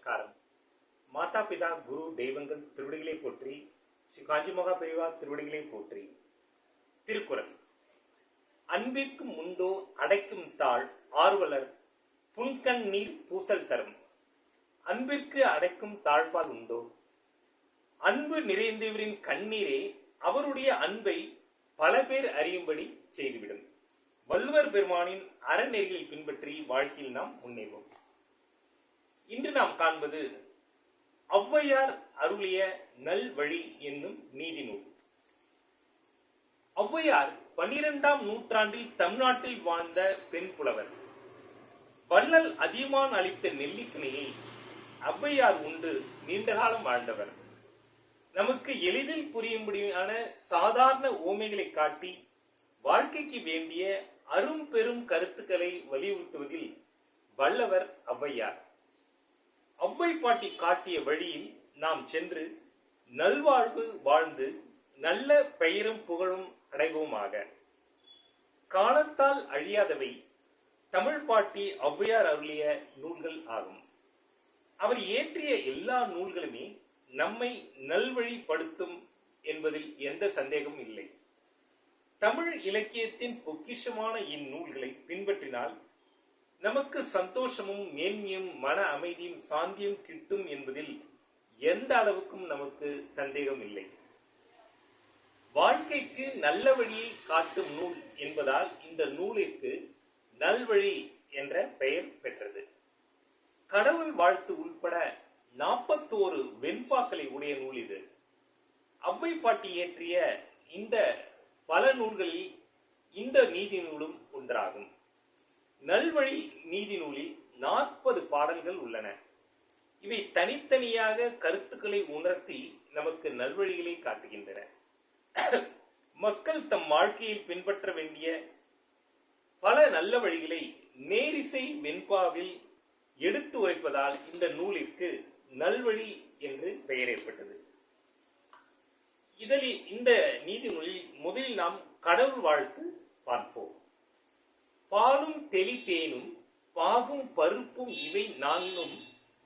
நமஸ்காரம். மாதா பிதா குரு தெய்வங்கள் திருவடிகளை போற்றி ஸ்ரீ காஞ்சி மகா பெரிவா திருவடிகளை போற்றி. திருக்குறள். அன்பிற்கு முண்டோ அடைக்கும் தாள் ஆர்வலர் புன்கண் நீர் பூசல் தரும். அன்பிற்கு அடைக்கும் தாழ்பால் உண்டோ? அன்பு நிறைந்தவரின் கண்ணீரே அவருடைய அன்பை பல பேர் அறியும்படி செய்துவிடும். வள்ளுவர் பெருமானின் அறநெறிகளை பின்பற்றி வாழ்க்கையில் நாம் முன்னேறுவோம். இன்று நாம் காண்பது ஔவையார் அருளிய நல்வழி என்னும் நீதி நூல். ஔவையார் பனிரெண்டாம் நூற்றாண்டில் தமிழ்நாட்டில் வாழ்ந்த பெண் புலவர். வள்ளல் அதியமான் அளித்த நெல்லிக்கனியை ஔவையார் உண்டு நீண்ட காலம் வாழ்ந்தவர். நமக்கு எளிதில் புரியும்படியான சாதாரண ஓமைகளை காட்டி வாழ்க்கைக்கு வேண்டிய அரும் பெரும் கருத்துக்களை வலியுறுத்துவதில் வல்லவர் ஔவையார். ஔவை பாட்டி காட்டிய வழியில் நாம் சென்று நல்வாழ்வு வாழ்ந்து நல்ல பெயரும் புகழும் அடைவோமாக. காலத்தால் அழியாதவை தமிழ் பாட்டி ஔவையார் அருளிய நூல்கள் ஆகும். அவர் இயற்றிய எல்லா நூல்களுமே நம்மை நல்வழிப்படுத்தும் என்பதில் எந்த சந்தேகமும் இல்லை. தமிழ் இலக்கியத்தின் பொக்கிஷமான இந்நூல்களை பின்பற்றினால் நமக்கு சந்தோஷமும் மேன்மையும் மன அமைதியும் சாந்தியும் கிட்டும் என்பதில் எந்த அளவுக்கும் நமக்கு சந்தேகம் இல்லை. வாழ்க்கைக்கு நல்ல வழியை காட்டும் நூல் என்பதால் இந்த நூலிற்கு நல்வழி என்ற பெயர் பெற்றது. கடவுள் வாழ்த்து உள்பட நாற்பத்தோரு வெண்பாக்களை உடைய நூல் இது. அவ்வை பாட்டி இயற்றிய இந்த பல நூல்களில் இந்த நீதி நூலும் ஒன்றாகும். நல்வழி நீதி நூலில் நாற்பது பாடல்கள் உள்ளன. இவை தனித்தனியாக கருத்துக்களை உணர்த்தி நமக்கு நல்வழிகளை காட்டுகின்றன. மக்கள் தம் வாழ்க்கையில் பின்பற்ற வேண்டிய பல நல்ல வழிகளை நேரிசை வெண்பாவில் எடுத்து உரைப்பதால் இந்த நூலிற்கு நல்வழி என்று பெயர் ஏற்பட்டது. இதில் இந்த நீதி நூலில் முதலில் நாம் கடவுள் வாழ்த்து பார்ப்போம். பாலும் தெளி தேனும் பாகும் பருப்பும் இவை நான்கும்.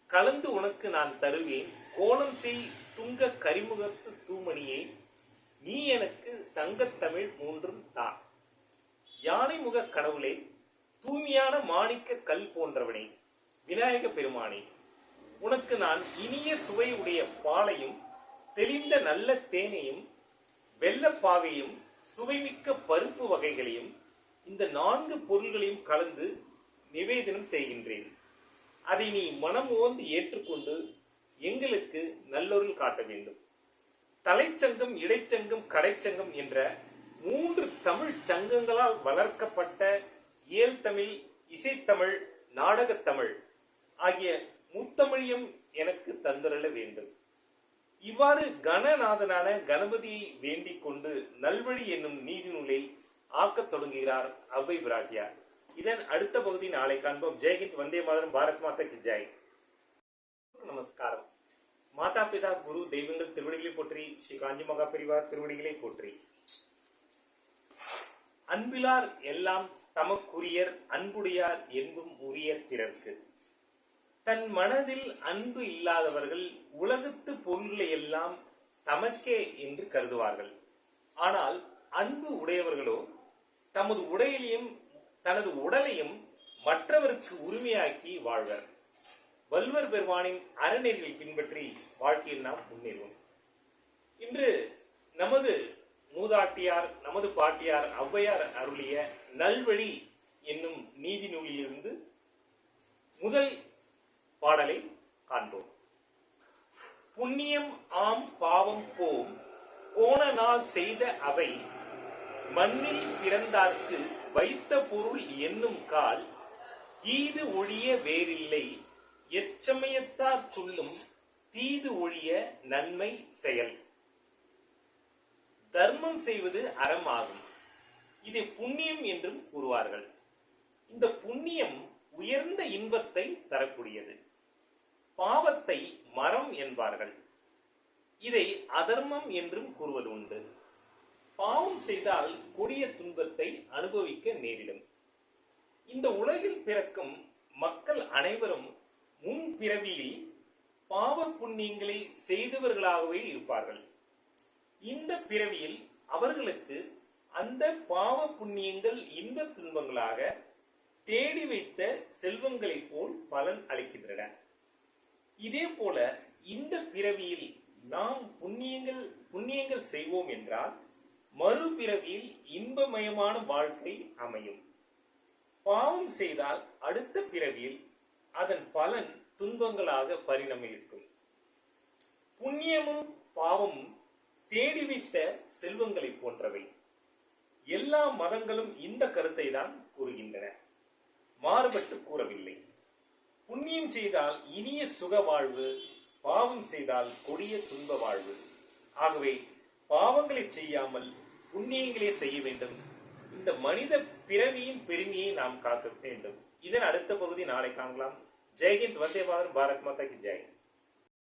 கலந்து உனக்கு நான் தருவேன். கோலம் செய் துங்க கரிமுகத்து தூமணியே. நீ எனக்கு சங்கத்தமிழ் மூன்றும் தான் யானை முக கடவுளே தூய்மையான மாணிக்க கல் போன்றவனே. விநாயக பெருமானே உனக்கு நான் இனிய சுவை உடைய பாலையும் தெளிந்த நல்ல தேனையும் வெள்ளப்பாகையும் சுவைமிக்க பருப்பு வகைகளையும் இந்த நான்கு பொருள்களையும் கலந்து நிவேதனம் செய்கின்றேன். அதை நீ மனம் ஓந்து ஏற்றுக்கொண்டு எங்களுக்கு நல்லொருள் காட்ட வேண்டும். தலைச்சங்கம் இடைச்சங்கம் கடைச்சங்கம் என்ற மூன்று தமிழ் சங்கங்களால் வளர்க்கப்பட்ட இயல் தமிழ் இசைத்தமிழ் நாடகத்தமிழ் ஆகிய முத்தமிழியம் எனக்கு தந்துரல வேண்டும். இவ்வாறு கணநாதனான கணபதியை வேண்டிக் கொண்டு நல்வழி என்னும் நீதி நூலை ஆக்க தொடங்குகிறார் அவ்வை பிராட்டியார் இதன் அடுத்த பகுதி நாளை காண்போம். ஜெயஹிந்த் வந்தே மாதரம் பாரத் மாதா கி ஜெய். நமஸ்காரம். மாதா பிதா குரு தெய்வங்கள் திருவடிகளை போற்றி ஸ்ரீ காஞ்சி மகா பெரிவார் திருவடிகளை போற்றி. அன்பிலார் எல்லாம் தமக்குரியர் அன்புடையார் என்பும் உரிய பிறர்க்கு. தன் மனதில் அன்பு இல்லாதவர்கள் உலகத்து பொருள்களை எல்லாம் தமக்கே என்று கருதுவார்கள். ஆனால் அன்பு உடையவர்களோ தமது உடையிலையும் தனது உடலையும் மற்றவருக்கு உரிமையாக்கி வாழ்வர். வல்வர் பெருமானின் அறநெறிகளை பின்பற்றி வாழ்க்கையில் நாம் முன்னேறுவோம். இன்று நமது மூதாட்டியார் நமது பாட்டியார் ஔவையார் அருளிய நல்வழி என்னும் நீதி நூலிலிருந்து முதல் பாடலை காண்போம். புண்ணியம் ஆம் பாவம் போம் போன நாள் செய்த அவை மண்ணில் பிறந்தார்க்கு வைத்த பொருள் என்னும் கால் ஈது ஒழிய வேறில்லை. எச்சமயத்தார் சொல்லும் தீது ஒழிய நன்மை செயல். தர்மம் செய்வது அறமாகும். இதை புண்ணியம் என்றும் கூறுவார்கள். இந்த புண்ணியம் உயர்ந்த இன்பத்தை தரக்கூடியது. பாவத்தை மரம் என்பார்கள். இதை அதர்மம் என்றும் கூறுவது உண்டு பாவம் செய்தால் கொடிய துன்பத்தை அனுபவிக்க நேரிடும். இந்த உலகில் பிறக்கும் மக்கள் அனைவரும் முன் பிறவியில் பாவ புண்ணியங்களை செய்தவர்களாகவே இருப்பார்கள். இந்த பிறவியில் அவர்களுக்கு அந்த பாவ புண்ணியங்கள் இன்ப துன்பங்களாக தேடி வைத்த செல்வங்களைப் போல் பலன் அளிக்கின்றன. இதே போல இந்த பிறவியில் நாம் புண்ணியங்கள் புண்ணியங்கள் செய்வோம் என்றால் மறுபிறவியில் இன்பமயமான வாழ்க்கை அமையும். பாவம் செய்தால் அடுத்த பிறவியில் அதன் பலன் துன்பங்களாக பரிணமிக்கும். புண்ணியமும் பாவமும் தேடி வைத்த செல்வங்களை போன்றவை. எல்லா மதங்களும் இந்த கருத்தை தான் கூறுகின்றன. மாறுபட்டு கூறவில்லை. புண்ணியம் செய்தால் இனிய சுக வாழ்வு பாவம் செய்தால் கொடிய துன்ப வாழ்வு ஆகவே பாவங்களை செய்யாமல் புண்ணியங்களே செய்ய வேண்டும். இந்த மனித பிறவியின் பெருமையை நாம் காக்க வேண்டும். இதன் அடுத்த பகுதி நாளை காணலாம். ஜெய்ஹிந்த் வந்தே பாரத் பாரத் மாதா கி ஜெய்ஹிந்த்